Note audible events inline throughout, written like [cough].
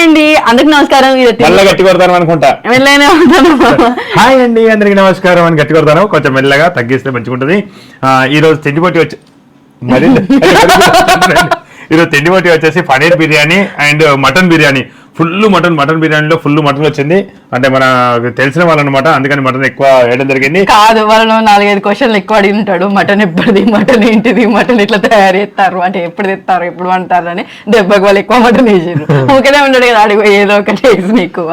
Hi అండి. అందరికి నమస్కారం. మళ్ళా గట్టి కొడతాను అనుకుంటా. ఉంటాను హాయ్ అండి అందరికి నమస్కారం అని గట్టి కొడతాను. కొంచెం మెల్లగా తగ్గిస్తే మంచిగా ఉంటుంది ఆ, ఈ రోజు తిండిపోటీ వచ్చి మరి [laughs] [laughs] ఈరోజు తిండిపోటీ వచ్చేసి paneer biryani and mutton biryani. Full mutton mutton బిర్యానీలో ఫుల్ మటన్ వచ్చింది. అంటే మన తెలిసిన వాళ్ళు అనమాట అందుకని మటన్ ఎక్కువ వేయడం జరిగింది. కాదు వాళ్ళు నాలుగైదు క్వశ్చన్లు ఎక్కువ అడిగి ఉంటాడు. మటన్ ఎప్పటిది మటన్ ఏంటిది మటన్ ఇట్లా తయారు చేస్తారు అంటే ఎప్పుడు తెస్తారు ఎప్పుడు అంటారు అని దెబ్బకి వాళ్ళు ఎక్కువ మటన్ వేసారు [laughs] ఊరికే ఉంటాడు కదా అడిగి ఏదో ఒకటి వేసి నీకు.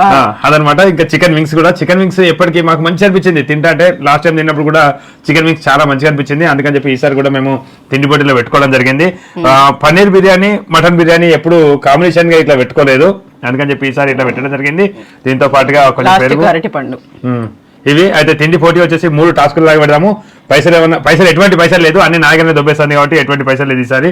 అదనమాట. ఇంకా చికెన్ వింగ్స్ కూడా. చికెన్ వింగ్స్ ఎప్పటికీ మాకు మంచి అనిపించింది. తింటా అంటే లాస్ట్ టైం తిన్నప్పుడు కూడా చికెన్ వింగ్స్ చాలా మంచిగా అనిపించింది. అందుకని చెప్పి ఈసారి కూడా మేము తిండి పోటీలో పెట్టుకోవడం జరిగింది. పన్నీర్ బిర్యానీ మటన్ బిర్యానీ ఎప్పుడు కాంబినేషన్గా ఇట్లా పెట్టుకోలేదు. అందుకని చెప్పి ఈసారి ఇట్లా పెట్టడం జరిగింది. దీంతో పాటుగా కొంచెం లాస్ట్ పెరుగు. అరటి పండు. ఉమ్. ఇవి అయితే తిండి పోటీ వచ్చేసి మూడు టాస్కులు లాగా పెడదాము. పైసలు ఏమన్నా పైసలు ఎటువంటి పైసలు లేదు. అన్ని నాగనే దొబ్బేస్తాను కాబట్టి ఎటువంటి పైసలు లేదు ఈసారి.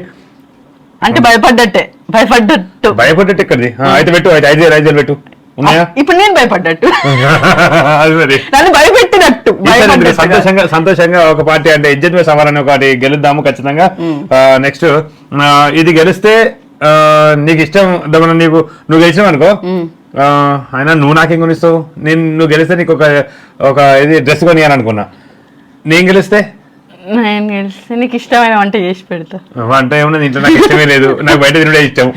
అంటే భయపడ్డట్టే. భయపడ్డట్టు. భయపడ్డట్టు ఇక్కడిది ఆ, అయితే పెట్టు అయితే ఐదు వేలు, ఐదు వేలు పెట్టు. ఉన్నాయా? ఇప్పుడు నేను భయపడ్డట్టు. [laughs] నన్ను భయపెట్టినట్టు. సంతోషంగా సంతోషంగా ఒక పార్టీ అంటే ఇజ్జత్ మీద సవాల్ అనే ఒకటి గెలుద్దాము ఖచ్చితంగా. నెక్స్ట్ ఇది గెలిస్తే నీకు ఇష్టం దమన నీకు నువ్వు గెలిచినావు అనుకో. ఆ, అయినా నువ్వు నాకేం కొనిస్తావు? నేను నువ్వు గెలిస్తే నీకు ఒక ఒక ఇది డ్రెస్ కొనియాలి అనుకున్నా నేను గెలిస్తే? నేను గెలిస్తే నీకు ఇష్టమైన వంట చేసి పెడతా. వంట ఏమన్నా ఇంట్లో నాకు ఇష్టమే లేదు. నాకు బయట తినడే ఇష్టం.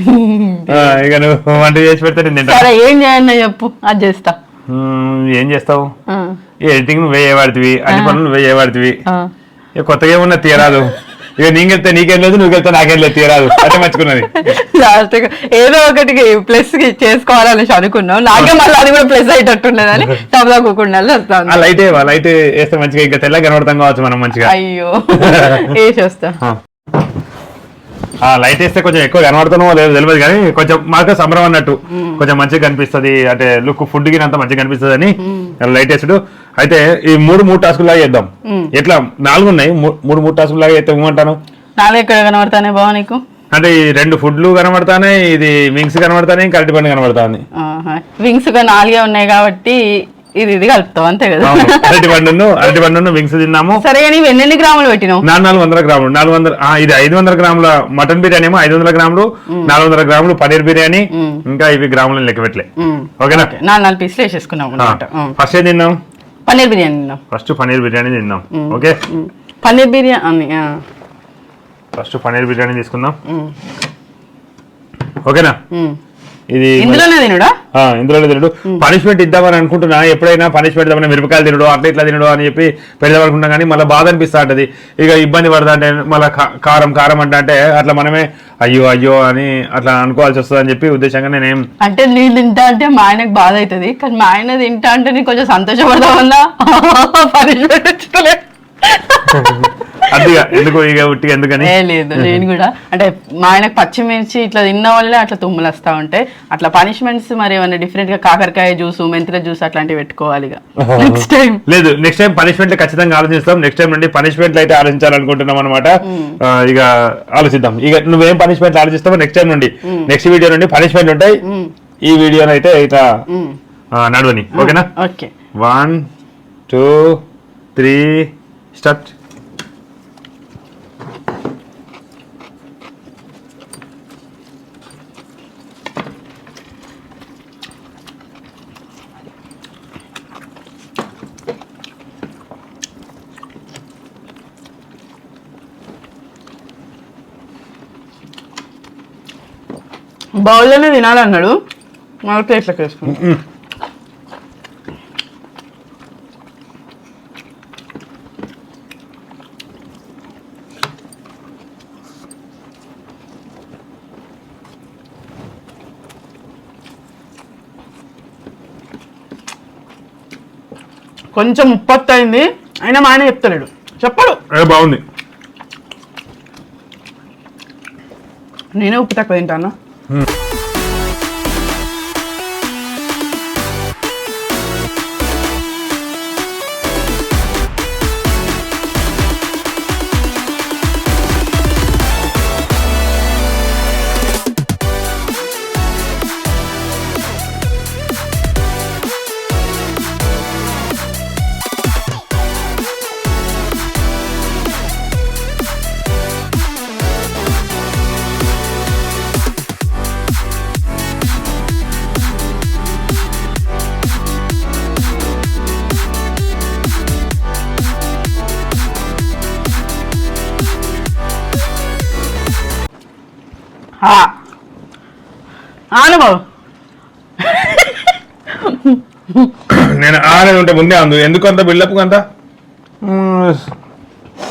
ఇక నువ్వు వంట చేసి పెడితే నేను తింటా. ఏం చేయండి చెప్పు. అది చేస్తా. ఏం చేస్తావు? ఎడిటింగ్ నువ్వే చేయబడుతుంది అన్ని పనులు నువ్వే చేయబడుతుంది కొత్తగా ఏమన్నా తీయరాదు. ఇక నేను వెళ్తే నీకేం లేదు నువ్వు వెళ్తే నాకేం లేదు తీయరాదు అంటే మర్చుకున్నది లాస్ట్ ఏదో ఒకటి ప్లస్ చేసుకోవాలనేసి అనుకున్నాం. నాకే మళ్ళీ అది కూడా ప్లస్ అయ్యేటట్టున్నదని తప్పకుండా ఆ వస్తాను లైట్ లైట్ వేస్తే మంచిగా ఇంకా తెల్లగా కనబడతాం కావచ్చు మనం మంచిగా. అయ్యో వేసి వస్తా లైట్ వేస్తే కొంచెం ఎక్కువ కనబడుతున్నామో లేదు తెలియదు కానీ కొంచెం మాకు సంబరం అన్నట్టు. కొంచెం మంచిగా కనిపిస్తది అంటే లుక్ ఫుడ్ గినంత మంచిగా కనిపిస్తుంది అని లైట్ వేసుడు. అయితే ఈ మూడు మూడు టాస్కులు లాగా చేద్దాం. ఎట్లా? నాలుగు ఉన్నాయి. మూడు మూడు టాస్కులు లాగా అయితే ఇవ్వమంటాను నాలుగు ఎక్కడ కనబడతానే బావ నీకు? అంటే ఈ రెండు ఫుడ్లు కనబడతానే ఇది వింగ్స్ కనబడతానే ఇంకా అరటి పండు కనబడతాంది. వింగ్స్ నాలుగే ఉన్నాయి కాబట్టి ఇది ఇది కలుపుతావు అంతే కదా. అరటి పండును అరటి పండును వింగ్స్ తిన్నాము. సరే కానీ ఎన్ని గ్రాములు పెట్టినావు? నాలుగు నాలుగు వందల గ్రాములు. నాలుగు వందల ఇది ఐదు వందల గ్రాముల మటన్ బిర్యానీ ఏమో ఐదు వందల గ్రాములు. నాలుగు వందల గ్రాములు పన్నీర్ బిర్యానీ. ఇంకా ఇవి గ్రాములను లెక్క పెట్టలే. ఓకేనా? నాలుగు నాలుగు పీసులు వేసేసుకున్నావు అనమాట ఫస్ట్ ఏం తిన్నాం? పన్నీర్ బిర్యానీ తిన్నాం ఫస్ట్ పన్నీర్ బిర్యానీ తిన్నాం ఓకే. పన్నీర్ బిర్యానీ. ఫస్ట్ పన్నీర్ బిర్యానీ తీసుకుందాం. ఓకేనా. ఇది ఇందులోనే తినుడా? తినడు. పనిష్మెంట్ ఇద్దామని అనుకుంటున్నా. ఎప్పుడైనా పనిష్మెంట్ ఇద్దామని మిరపకాయలు తినడు అట్లా ఇట్లా తినడు అని చెప్పి పెడదాం అనుకుంటున్నా కానీ మళ్ళీ బాధ అనిపిస్తా ఉంటది ఇక ఇబ్బంది పడతా అంటే మళ్ళీ కారం కారం అంటే అంటే అట్లా మనమే అయ్యో అయ్యో అని అట్లా అనుకోవాల్సి వస్తుంది అని చెప్పి ఉద్దేశంగా నేనేం అంటే నేను తింటా అంటే మా ఆయనకు బాధ అవుతుంది కానీ మా ఆయన తింటా అంటే నేను కొంచెం సంతోషపడతా ఉందా పనిష్మెంట్ అదిగా ఎందుకు ఇక ఎందుకని? లేదు నేను కూడా. అంటే మా ఆయనకు పచ్చిమిర్చి ఇట్లా తిన్న వల్లే అట్లా తుమ్ములు వస్తా ఉంటాయి అట్లా పనిష్మెంట్స్ మరి ఏమైనా డిఫరెంట్గా కాకరకాయ జ్యూస్ మెంతుల జ్యూస్ అట్లాంటివి పెట్టుకోవాలి నెక్స్ట్ టైం [laughs] లేదు నెక్స్ట్ టైం పనిష్మెంట్ ఖచ్చితంగా ఆలోచిస్తాం. నెక్స్ట్ టైం నుండి పనిష్మెంట్ అయితే ఆలోచించాలనుకుంటున్నాం అనమాట ఇక ఆలోచిద్దాం. ఇక నువ్వేం పనిష్మెంట్ ఆలోచిస్తావో నెక్స్ట్ టైం నుండి. నెక్స్ట్ వీడియో నుండి పనిష్మెంట్ ఉంటాయి. ఈ వీడియోని అయితే ఇట్లా నడవని. ఓకేనా? Okay one two three start. బౌల్లోనే తినాలన్నాడు. మన ప్లేట్లోకి వేసుకున్నాం కొంచెం ఉప్పత్తు అయింది అయినా మా ఆయన చెప్తలేడు. చెప్పడు. ఏ, బాగుంది. నేనే ఉప్పు తక్కువ తింటాను? ఆ. ఆను బాబు నేను ఆనేది ఉంటే ముందే అందు ఎందుకు అంత బిల్డప్ అంత.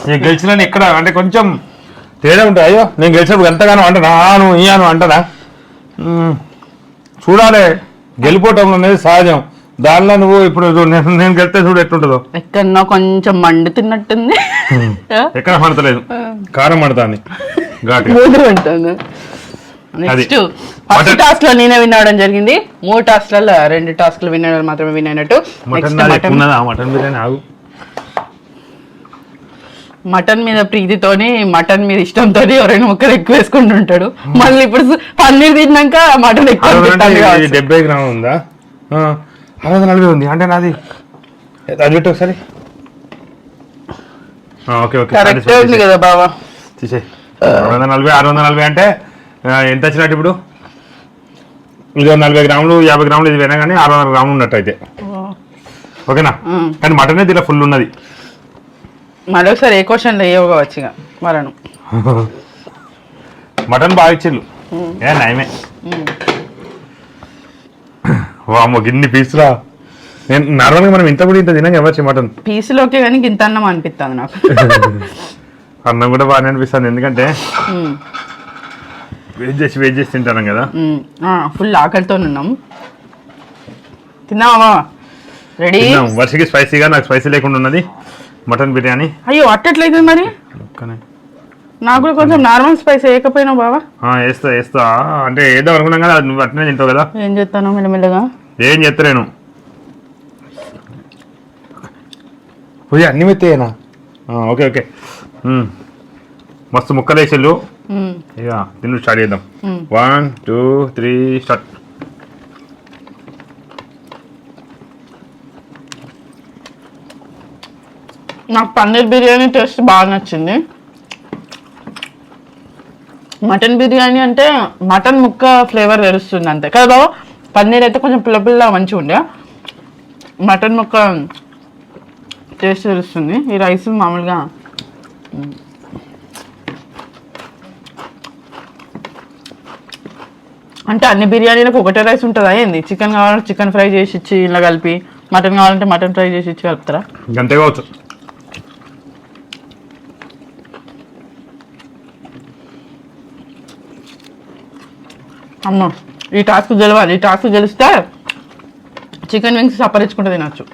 నేను గెలిచిన ఇక్కడ అంటే కొంచెం తేడా ఉంటుంది. అయ్యో నేను గెలిచినప్పుడు ఎంతగానో అంటనా? ఆను ఇయాను అంటనా? మ్మ్. చూడాలి. గెలిపోవటం అనేది సహజం. దానిలో నువ్వు ఇప్పుడు నేను నేను గెలిస్తే చూడు ఎట్లుంటుందో. ఎక్కడన్నా కొంచెం మండి తిన్నట్టుంది ఎక్కడ మండతలేదు? కారం మండుతుంది. ఘాటు [laughs] నెక్స్ట్ ఫస్ట్. టాస్క్లో నేనే విన్ అవడం జరిగింది. మూడు టాస్క్లలో రెండు టాస్క్లు విన్ అవ్వడం మాత్రమే విన్ అయినట్టు. మటన్ బిర్యానీ ఆగు. మటన్ మీద ప్రీతితోని మటన్ మీద ఇష్టంతో రెండు ముక్కలు ఎక్కువ వేసుకుంటుంటాడు మళ్ళీ ఇప్పుడు పన్నీర్ తిన్నాక మటన్ ఎక్కువ. డెబ్బై గ్రాములు ఉందా? ఆ, అరవై వందల నలభై ఉంది. అంటే నాది అది పెట్టు ఒకసారి ఓకే ఓకే. కరెక్ట్ ఉంది కదా బావా? తీసే ఆరు వందల నలభై ఆరు వందల నలభై అంటే ఎంత వచ్చినట్టు ఇప్పుడు? ఇది నలభై గ్రాములు యాభై గ్రాములు ఇది కానీ ఆరు వందల గ్రాములు ఉన్నట్టు అయితే ఓకేనా. కానీ మటన్ దీనిలో ఫుల్ ఉన్నది. మరొకసారి ఏ క్వశ్చన్ లేవు కావచ్చు ఇక? మరను [laughs] మటన్ బాగా ఇచ్చిర్రు ఏ నయమే. వామ్మో గిన్ని పీసులా. నేను నార్మల్గా మనం ఇంత కూడా ఇంత తినాం ఎవరు మటన్? పీసులోకే కానీ ఇంత అన్నం అనిపిస్తుంది నాకు. [laughs] అన్నం కూడా బాగానే అనిపిస్తుంది. ఎందుకంటే. వెయిట్ చేసి వెయిట్ చేసి తింటాను కదా. ఫుల్ ఆకలితో ఉన్నాం. తిన్నావా? రెడీ వర్షకి స్పైసీగా నాకు స్పైసీ లేకుండా ఉన్నది. మటన్ బిర్యానీ. అయ్యో అట్టట్లయితుంది మరి. నాకు కూడా కొంచెం నార్మల్ స్పైస్ వేయకపోయినావు బావా? ఆ, వేస్తా వేస్తా అంటే వేద్దాం అనుకున్నాం కదా నువ్వు అట్లనే తింటావు కదా. ఏం చేస్తాను మెల్లమెల్లగా? ఏం పోయి అన్ని మెత్తేనా ఓకే ఓకే. మస్తు ముక్కలు వేసిళ్ళు మ్మ్. ఇక తిన్ను స్టార్ట్ చేద్దాం. వన్ టూ త్రీ స్టార్ట్ నాకు పన్నీర్ బిర్యానీ టేస్ట్ బాగా నచ్చింది. మటన్ బిర్యానీ అంటే మటన్ ముక్క ఫ్లేవర్ తెలుస్తుంది అంతే. కదా బాబు? పన్నీర్ అయితే కొంచెం పుల్ల పుల్ల మంచిగా ఉండే. మటన్ ముక్క టేస్ట్ తెలుస్తుంది. ఈ రైస్ మామూలుగా అంటే అన్ని బిర్యానీలకు ఒకటే రైస్ ఉంటుందా ఏంది? చికెన్ కావాలంటే చికెన్ ఫ్రై చేసి ఇచ్చి ఇలా కలిపి మటన్ కావాలంటే మటన్ ఫ్రై చేసి ఇచ్చి కలుపుతారా? ఇంకంతే కావచ్చు. అమ్మ ఈ టాస్క్ గెలవాలి. ఈ టాస్క్ గెలిస్తే చికెన్ వింగ్స్ సపరించుకుంటూ తినచ్చు.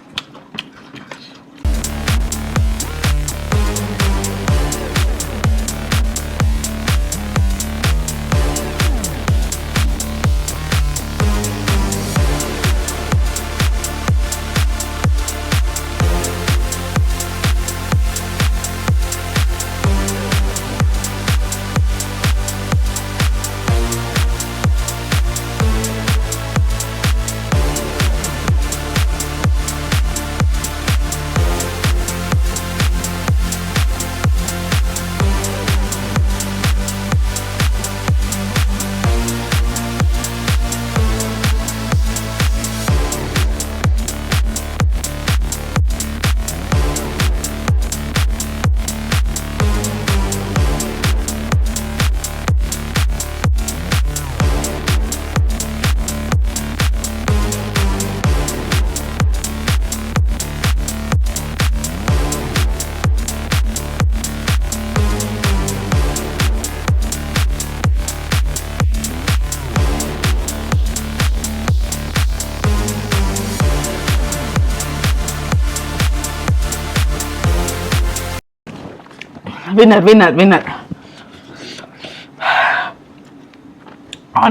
Winner winner winner.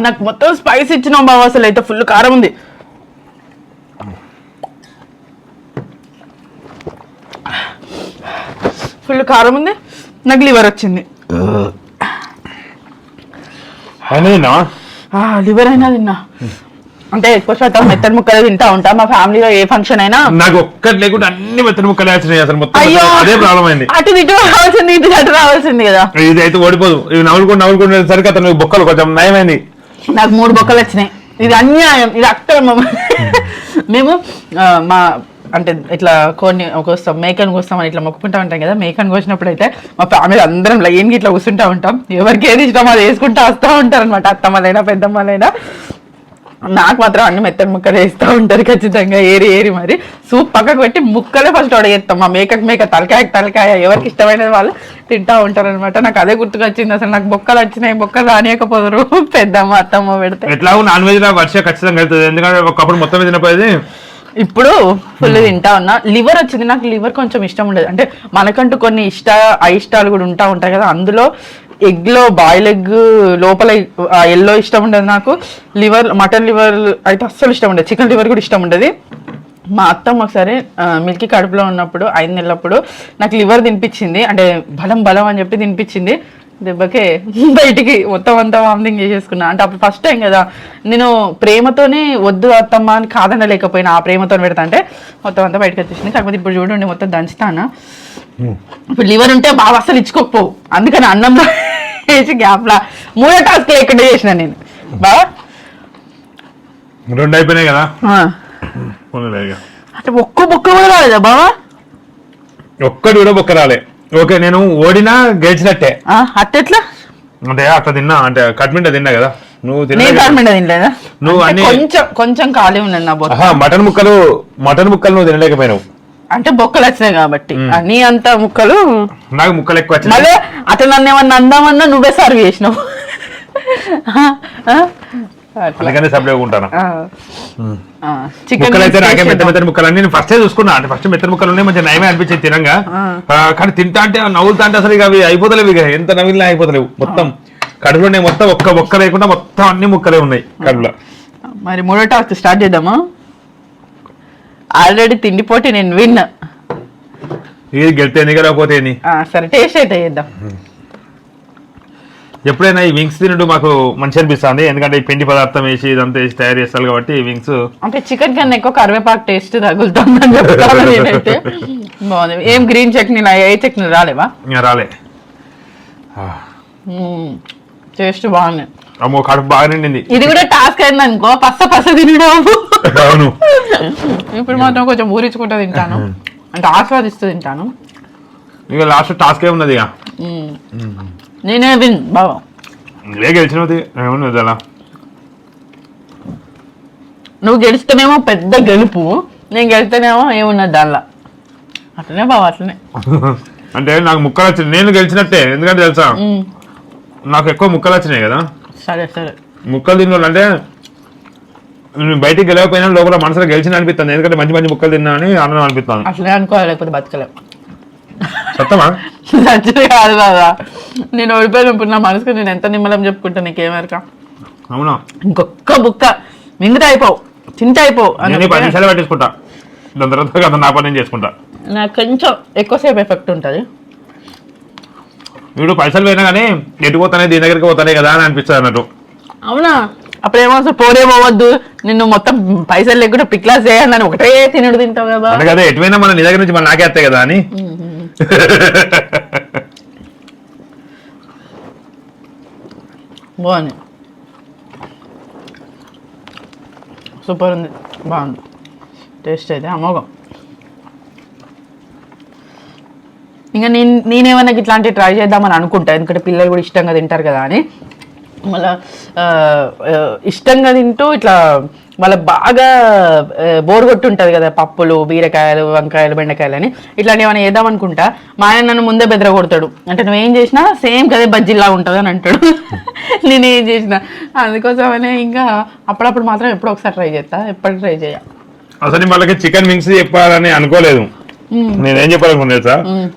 నాకు మొత్తం స్పైస్ ఇచ్చినావు బాబు అసలు అయితే ఫుల్ కారం ఉంది. ఫుల్ కారం ఉంది. నాకు లివర్ వచ్చింది. లివర్ అయినా తిన్నా. అంటే ఎక్కువ శాతం మెత్తని ముక్కలు తింటా ఉంటా. మా ఫ్యామిలీలో ఏ ఫంక్షన్ అయినా. నాకు ఒక్కటి లేకుండా అన్ని మెత్తని ముక్కలు వేసినాయి అసలు మొత్తం. అయ్యో! అదే ప్రాబ్లం అయింది. అటు ఇటు రావాల్సింది ఇటు అటు రావాల్సింది కదా. ఇది అయితే ఓడిపోదు. ఇవి నవ్వుకుంటూ నవ్వుకుంటే సరికి అతను బొక్కలు కొంచెం నయమైంది. నాకు మూడు బొక్కలు వచ్చినాయి. ఇది అన్యాయం. ఇది అక్రమం. మేము ఆ, మా అంటే ఇట్లా కొన్ని కోస్తాం మేకను కోస్తాం అని ఇట్లా మొక్కుకుంటా ఉంటాం కదా. మేకను కోసినప్పుడు అయితే మా ఫ్యామిలీ అందరం లైన్కి ఇట్లా కూర్చుంటా ఉంటాం. ఎవరికి ఏది ఇష్టం అది వేసుకుంటా వస్తూ ఉంటారు అనమాట అత్తమ్మలైనా పెద్దమ్మలైనా. నాకు మాత్రం అన్ని మెత్తని ముక్కలు వేస్తూ ఉంటారు ఖచ్చితంగా. ఏరి ఏరి మరి. సూప్ పక్కకు పెట్టి ముక్కలే ఫస్ట్ చేస్తాం. మా మేకకు మేక తలకాయ తలకాయ ఎవరికి ఇష్టమైన వాళ్ళు తింటా ఉంటారు అనమాట నాకు అదే గుర్తుకొచ్చింది అసలు. నాకు బొక్కలు వచ్చినాయి బొక్కలు రానియకపోదురు. [laughs] పెద్దమ్మ అత్తమ్మ పెడితే. ఎట్లాగో నాన్ వెజ్ వర్ష ఖచ్చితంగా వెళ్తుంది. ఎందుకంటే ఒకప్పుడు మొత్తం తినపోయేది ఇప్పుడు ఫుల్ తింటా ఉన్నా. లివర్ వచ్చింది. నాకు లివర్ కొంచెం ఇష్టం ఉండదు. అంటే మనకంటూ కొన్ని ఇష్ట అయిష్టాలు కూడా ఉంటా ఉంటాయి కదా. అందులో ఎగ్లో బాయిల్ ఎగ్ లోపల ఎల్లో ఇష్టం ఉండదు నాకు. లివర్ మటన్ లివర్ అయితే అస్సలు ఇష్టం ఉండదు. చికెన్ లివర్ కూడా ఇష్టం ఉండదు. మా అత్తమ్మ ఒకసారి మిల్కీ కడుపులో ఉన్నప్పుడు ఐదు నెలలప్పుడు నాకు లివర్ తినిపించింది. అంటే బలం బలం అని చెప్పి తినిపించింది. దెబ్బకే బయటికి మొత్తం అంతా వామిటింగ్ చేసేసుకున్నా. అంటే అప్పుడు ఫస్ట్ టైం కదా నేను ప్రేమతోనే వద్దు అత్తమ్మ అని కాదనలేకపోయినా ఆ ప్రేమతో పెడతా అంటే మొత్తం అంతా బయటకు వచ్చేసింది. కాకపోతే ఇప్పుడు చూడండి మొత్తం దంచుతానా. ఇప్పుడు లివర్ ఉంటే బాగా అసలు ఇచ్చుకోకపోవు. అందుకని అన్నంలో వేసి గ్యాప్లా మూడో టాస్క్ లేకుండా చేసిన నేను. బాగా రెండు అయిపోయినాయి కదా. అంటే ఒక్క బొక్క కూడా రాలేదా బావా? ఒక్కటి కూడా బొక్క రాలే. ఓకే నేను ఓడినా గెలిచినట్టే. ఆ, అట్టెట్లా అంటే అట్లా తిన్నా అంటే కట్మింట తిన్నా కదా. నువ్వు తినలేదా? నువ్వు అన్ని- కొంచెం కొంచెం ఖాళీ ఉన్నది నా మటన్ ముక్కలు మటన్ ముక్కలు నువ్వు తినలేకపోయినావు. అంటే బొక్కలు వచ్చినాయి కాబట్టి. నీ అంత ముక్కలు నాకు ముక్కలు ఎక్కువ వచ్చినాయి. మళ్ళీ అతను నన్ను ఏమన్నా అందామన్నా నువ్వే సర్వ్ చేసినావు. అందుకనే ఉంటాను ముక్కలు అయితే నాకే మెత్త మెత్తని ముక్కలు అన్ని నేను ఫస్టే చూసుకున్నా. అంటే ఫస్ట్ మెత్తని ముక్కలు ఉన్నాయి మంచిగా నయమే అనిపించేది తినంగా. ఆ, కానీ తింటా అంటే ఆ నవ్వులుతా అంటే అసలు ఇక అవి అయిపోతలేవు ఇక. ఎంత నవ్వినా అయిపోతలేవు. మొత్తం కడుపులోనే మొత్తం ఒక్క ముక్క లేకుండా మొత్తం అన్ని ముక్కలే ఉన్నాయి కడుపులో. మరి మూడో టాస్క్ స్టార్ట్ చేద్దామా? ఆల్రెడీ తిండి పోటీ నేను విన్ ఇది సరే టేస్ట్ అయితే చేద్దాం. ఎప్పుడైనా ఈ వింగ్స్ తినడం మాకు మంచి అనిపిస్తుంది. ఎందుకంటే ఈ పిండి పదార్థం వేసి ఇదంతా వేసి తయారు చేస్తారు కాబట్టి ఈ వింగ్స్. అంటే చికెన్ కన్నా ఎక్కువ కరివేపాకు టేస్ట్ తగులుతుందని చెప్తాను నేనైతే. బాగుంది. ఏం గ్రీన్ చట్నీ ఏ చట్నీ రాలేవా? రాలే. టేస్ట్ బాగుంది. అమ్మో కడుపు బాగా నిండింది. ఇది కూడా టాస్క్ అయింది అనుకో పచ్చ పచ్చ తినడం అవును. [laughs] ఇప్పుడు మాత్రం కొంచెం ఊరించుకుంటూ తింటాను. అంటే ఆస్వాదిస్తూ తింటాను. ఇక లాస్ట్ టాస్క్ ఏమున్నది ఇక. నేనే విన్ బాబా నువ్వే గెలిచినది ఏమున్నది అలా నువ్వు గెలిస్తేనేమో పెద్ద గెలుపు నేను గెలిస్తేనేమో ఏమున్నది దానిలో. అట్లనే బావ అట్లనే. [laughs] అంటే నాకు ముక్కలు వచ్చినాయి. నేను గెలిచినట్టే ఎందుకంటే తెలుసా. నాకు ఎక్కువ ముక్కలు వచ్చినాయి కదా. సరే సరే. ముక్కలు తిన్న అంటే బయటికి గెలవకపోయినా లోపల మనసులో గెలిచిన అనిపిస్తుంది. ఎందుకంటే మంచి మంచి ముక్కలు తిన్నా అని ఆనందం అనిపిస్తుంది. అట్లనే అనుకోవాలి లేకపోతే బతకలేం. సత్తమా కాదు బాబా. నేను ఓడిపోయినప్పుడు నా మనసుకు నేను ఎంత నిమ్మలం చెప్పుకుంటా నీకేమరక? అవునా? ఇంకొక్క బుక్క. మింగితే అయిపోవు తింటే అయిపోవు అని నేను పది నిమిషాలు పట్టించుకుంటా. దాని తర్వాత కదా నా పని నేను చేసుకుంటా. నాకు కొంచెం ఎక్కువసేపు ఎఫెక్ట్ ఉంటుంది. వీడు పైసలు పోయినా కానీ ఎటు పోతానే దీని దగ్గరికి పోతానే కదా అని అనిపిస్తుంది అన్నట్టు. అవునా? అప్పుడు ఏమో అసలు పోరే పోవద్దు నిన్ను మొత్తం పైసలు లేకుండా పిక్లాస్ చేయాలని ఒకటే తినడు తింటావు కదా. అంటే కదా ఎటువైనా మన నీ దగ్గర నుంచి మన నాకే వస్తాయి కదా అని. [laughs] బాగుంది. సూపర్ ఉంది. బాగుంది. టేస్ట్ అయితే అమోఘం. ఇంకా నేను నేనేమన్నా ఇట్లాంటివి ట్రై చేద్దామని అనుకుంటా. ఎందుకంటే పిల్లలు కూడా ఇష్టంగా తింటారు కదా అని. మళ్ళీ ఇష్టంగా తింటూ ఇట్లా వాళ్ళ బాగా బోర్ కొట్టి ఉంటుంది కదా పప్పులు బీరకాయలు వంకాయలు బెండకాయలు అని. ఇట్లాంటివి ఏమైనా వేద్దాం అనుకుంటా. మా ఆయన నన్ను ముందే బెదర కొడతాడు అంటే నువ్వేం చేసినా సేమ్ కదే బజ్జీలా ఉంటుంది అని అంటాడు. [laughs] నేనేం చేసిన. అందుకోసమనే ఇంకా అప్పుడప్పుడు మాత్రం ఎప్పుడో ఒకసారి ట్రై చేస్తా. ఎప్పుడు ట్రై చేయ అసలు వాళ్ళకి చికెన్ వింగ్స్ చెప్పాలని అనుకోలేదు. నేనేం చెప్పాలనుకున్నా తెలుసా?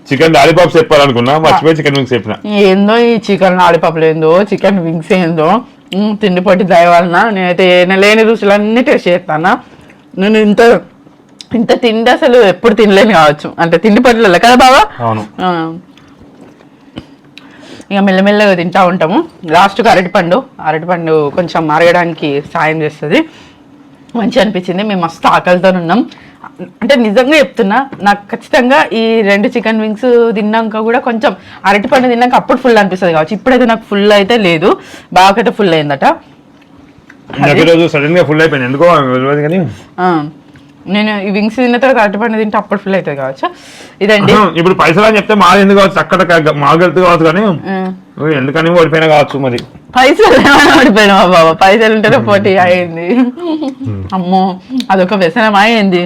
చికెన్ లాలీపాప్స్ చెప్పాలనుకున్నా మర్చిపోయి చికెన్ వింగ్స్ చెప్పిన. ఏందో ఈ చికెన్ లాలీపాప్లు ఏందో చికెన్ వింగ్స్ ఏందో ఉమ్, తిండి పట్టి దయవలన నేనైతే ఏ- లేని రుచులన్నీ టేస్ట్ చేస్తానా? నేను ఇంత ఇంత తిండి అసలు ఎప్పుడు తినలేను కావచ్చు. అంటే తిండి పట్ల కదా బావా? అవును. ఇక మెల్లమెల్లగా తింటా ఉంటాము. లాస్ట్కి అరటిపండు. అరటిపండు కొంచెం మరగడానికి సాయం చేస్తుంది. మంచిగా అనిపించింది. మేము మస్తు ఆకలితో ఉన్నాం. అంటే నిజంగా చెప్తున్నా నాకు ఖచ్చితంగా ఈ రెండు చికెన్ వింగ్స్ తిన్నాక కూడా కొంచెం అరటిపండు తిన్నాక అప్పుడు ఫుల్ అనిపిస్తుంది కావచ్చు. ఇప్పుడైతే నాకు ఫుల్ అయితే లేదు. బాగా అయితే ఫుల్ అయిందట ఈరోజు సడన్గా ఫుల్ అయిపోయింది. ఎందుకో తెలియదు కానీ. నేను ఈ వింగ్స్ తిన్న తర్వాత అరటిపండు తింటే అప్పుడు ఫుల్ అవుతుంది కావచ్చు. ఇదండి. ఇప్పుడు పైసలు అని చెప్తే మాది ఎందుకు కావచ్చు? అక్కడ మాగెళ్తూ కావచ్చు కానీ. ఎందుకని ఓడిపోయినా కావచ్చు మరి. పైసలు ఏమైనా పడిపోయినావా బాబా? పైసలు ఉంటేనే పోటీ అయింది. అమ్మో అదొక వ్యసనం అయింది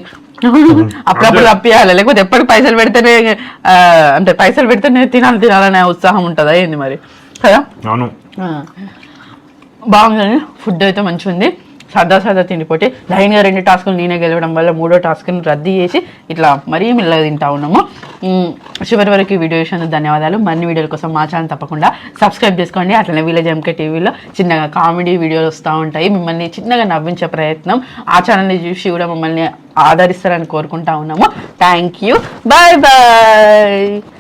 అప్పుడప్పుడు తప్పియాలి లేకపోతే ఎప్పటికి పైసలు పెడితేనే అంటే పైసలు పెడితేనే తినాలి తినాలనే ఉత్సాహం ఉంటుందా ఏంది మరి? కదా? అవును. బాగుందండి. ఫుడ్ అయితే మంచిగా ఉంది సదా సరదా తిండిపోతే లైన్గా రెండు టాస్కులు నేనే గెలవడం వల్ల మూడో టాస్క్ని రద్దు చేసి ఇట్లా మరీ మెల్లగా తింటా ఉన్నాము. చివరి వరకు ఈ వీడియో చూసినందుకు ధన్యవాదాలు. మరిన్ని వీడియోల కోసం మా ఛానల్ తప్పకుండా సబ్స్క్రైబ్ చేసుకోండి. అట్లనే విలేజ్ ఎంకే టీవీలో చిన్నగా కామెడీ వీడియోలు వస్తూ ఉంటాయి. మిమ్మల్ని చిన్నగా నవ్వించే ప్రయత్నం ఆ ఛానల్ని చూసి కూడా మమ్మల్ని ఆదరిస్తారని కోరుకుంటా ఉన్నాము. Thank you bye bye